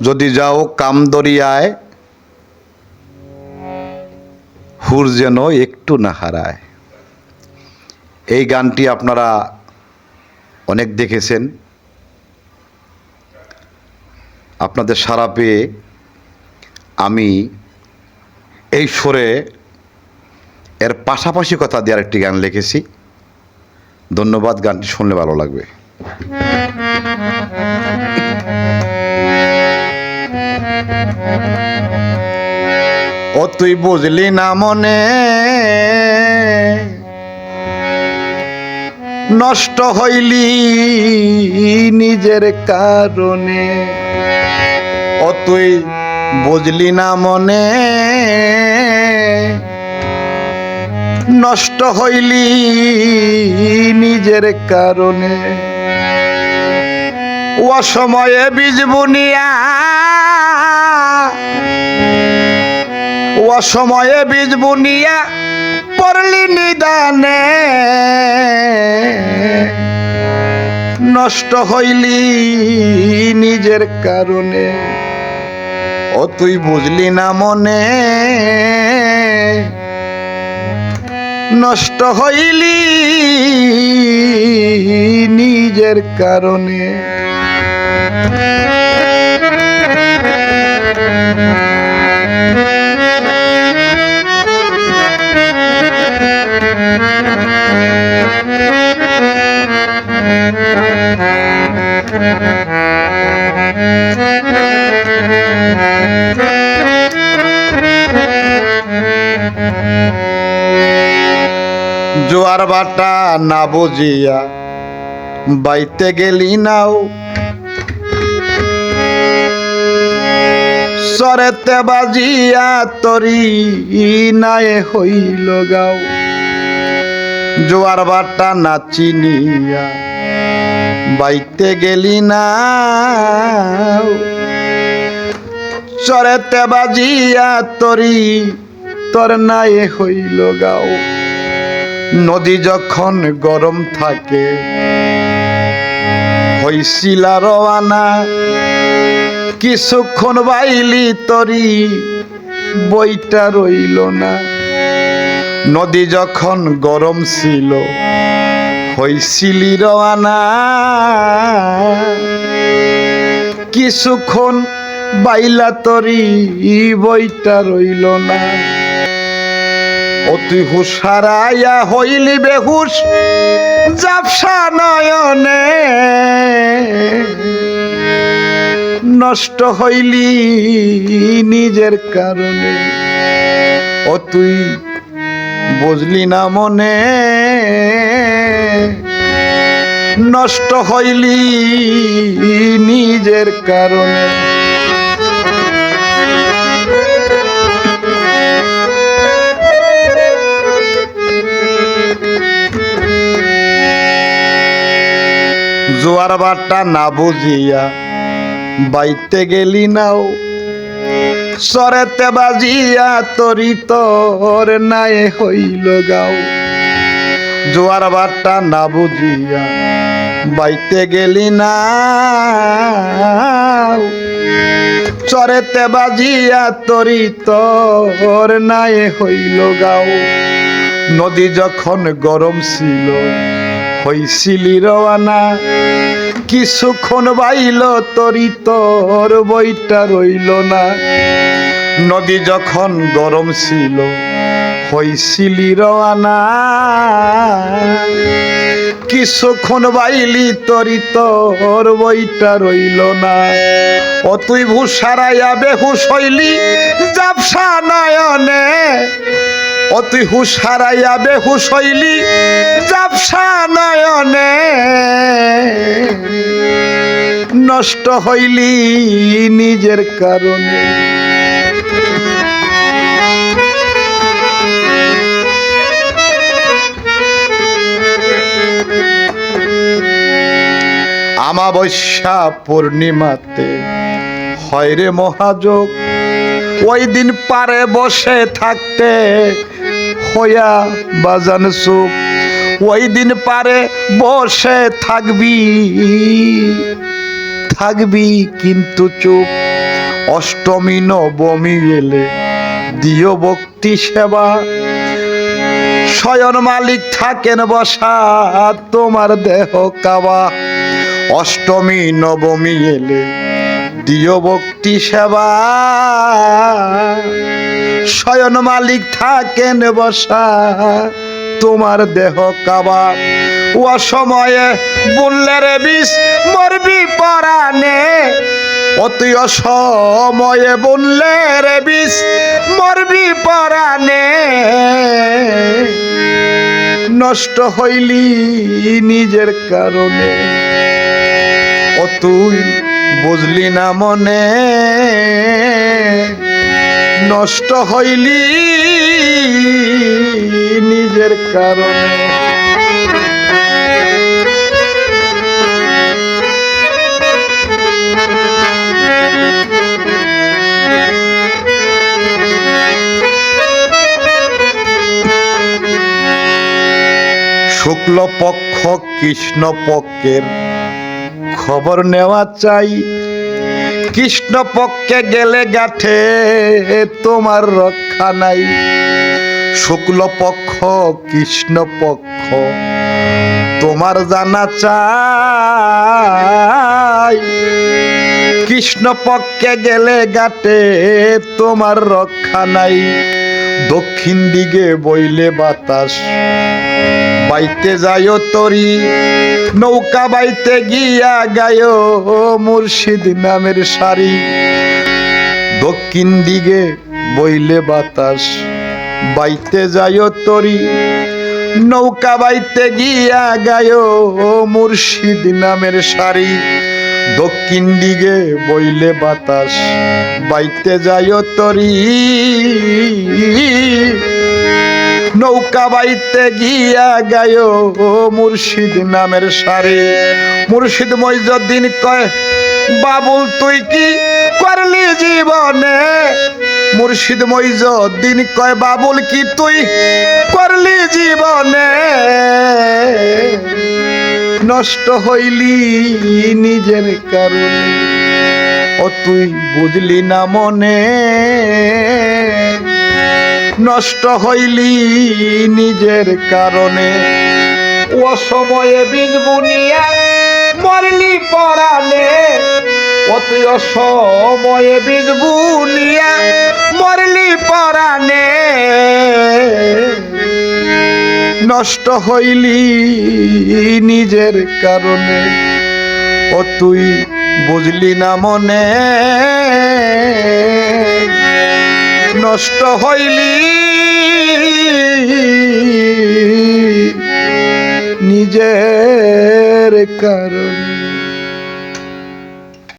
যদি যাও কামদরিয়ায়, হুর যেন একটু না হারায়। এই গানটি আপনারা অনেক দেখেছেন। আপনাদের সারা পেয়ে আমি এই সুরে এর পাশাপাশি কথা দিয়ে আরেকটি গান লিখেছি। ধন্যবাদ, গানটি শুনলে ভালো লাগবে। ও তুই বুঝলি না মনে? নষ্ট হইলি নিজের কারণে। ও তুই বুঝলি না মনে? নষ্ট হইলি নিজের কারণে। অসময়ে বীজ বুনিয়া অসময়ে বীজ বুনিয়া পড়লি নিদানে। নষ্ট হইলি নিজের কারণে। ও তুই বুঝলি না মনে। নষ্ট হইলি নিজের কারণে। জোয়ার বাটা না বুঝিয়া বাইতে গেলি নাও। সরেতে বাজিয়া তরি নাই হইল গাও। জোয়ার বাটা না চিনিয়া বাইতে গেলি না চরেতে বাজিয়া তরি তোর নাই হইল গাও। নদী যখন গরম থাকে হইছিলা রওয়ানা কিছুক্ষণ বাইলি তরি বইটা রইল না। নদী যখন গরম ছিল হইছিলি রওয়ানা কিছুক্ষণ বাইলা তরি বইটা রইল না। অতি হুসারাইয়া হইলি বেহুশ জাপসা নয়নে। নষ্ট হইলি নিজের কারণে ও তুই বুঝলি না মনে। নষ্ট হইলি নিজের কারণে। জোয়ার বাটা না বুঝিয়া বাইতে গেলি নাও। সরেতে বাজিয়া তরি তোর নাই হইল গাও। জোয়ার বাটা না বুঝিয়া বাইতে গেলি না চরেতে বাজিয়া তরি তোর নাই হইল গাও। নদী যখন গরম ছিল, হইছিলি রওয়ানা। কিছুক্ষণ বাইল তরি তোর বইটা রইল না। নদী যখন গরম ছিল হইছিলি রওয়ানা। কিছুক্ষণ বাইলি তরি তোর বইটা রইল না। ও তুই ভূষারাইয়া বেহুশ জাপসা নয়নে। তুই হুশ হারাইয়া বেহুশ হইলি জাপসা নয়নে। নষ্ট হইলি নিজের কারণে। আমাবস্যা পূর্ণিমাতে, হয় রে মহাযোগ, ওই দিন পারে বসে থাকতে হইয়া বাজান সুখ, ওই দিন পারে বসে থাকবি। থাকবি কিন্তু চুপ, অষ্টমী, নবমী এলে দিও ভক্তি সেবা। শয়ন মালিক থাকেন বসা, তোমার দেহ কাবা। অষ্টমী, নবমী এলে দিও ভক্তি সেবা। শয়ন মালিক থাকেন বসা। তোমার দেহ কাবা। ও সময়ে বললে রে বিষ, মরবি পরানে অতি সময়ে বললে রে বিষ, মরবি পরানে নষ্ট হইলি নিজের কারণে। ও তুই বুঝলি না মনে? নষ্ট হইলি নিজের কারণে। শুক্ল পক্ষ কৃষ্ণ পক্ষের খবর নেওয়া চাই। কৃষ্ণ পক্ষে গেলে গাঠে তোমার রক্ষা নাই। শুক্ল পক্ষ কৃষ্ণ পক্ষ তোমার জানা চাই। কৃষ্ণ পক্ষে গেলে গাটে তোমার রক্ষা নাই। দক্ষিণ দিকে বইলে বাতাস, বাইতে যায়ও তরি। নৌকা বাইতে গিয়া গায়ো মুর্শিদ নামের শাড়ি দক্ষিণ দিকে বইলে বাতাস, বাইতে যায়ও তরি। নৌকা বাইতে গিয়া গায়ো মুর্শিদ নামের শাড়ি দক্ষিণ দিকে বইলে বাতাস, বাইতে যায়ও তরি। নৌকা বাইতে গিয়া গায়ো মুর্শিদ নামের সারে। মুর্শিদ মইজুদ্দিন কয়, বাবুল, তুই কি করলি জীবনে? মুর্শিদ মইজুদ্দিন কয়, বাবুল, কি তুই করলি জীবনে? নষ্ট হইলি নিজের কারণে, ও তুই বুঝলি না মনে। নষ্ট হইলি নিজের কারণে। অসময়ে বুনিয়া মরলি পরানে অতি অসময়ে বীজ বুনিয়া মরলি পরানে নষ্ট হইলি নিজের কারণে। ও তুই বুঝলি না মনে। নষ্ট হইলি। নিজের কারণে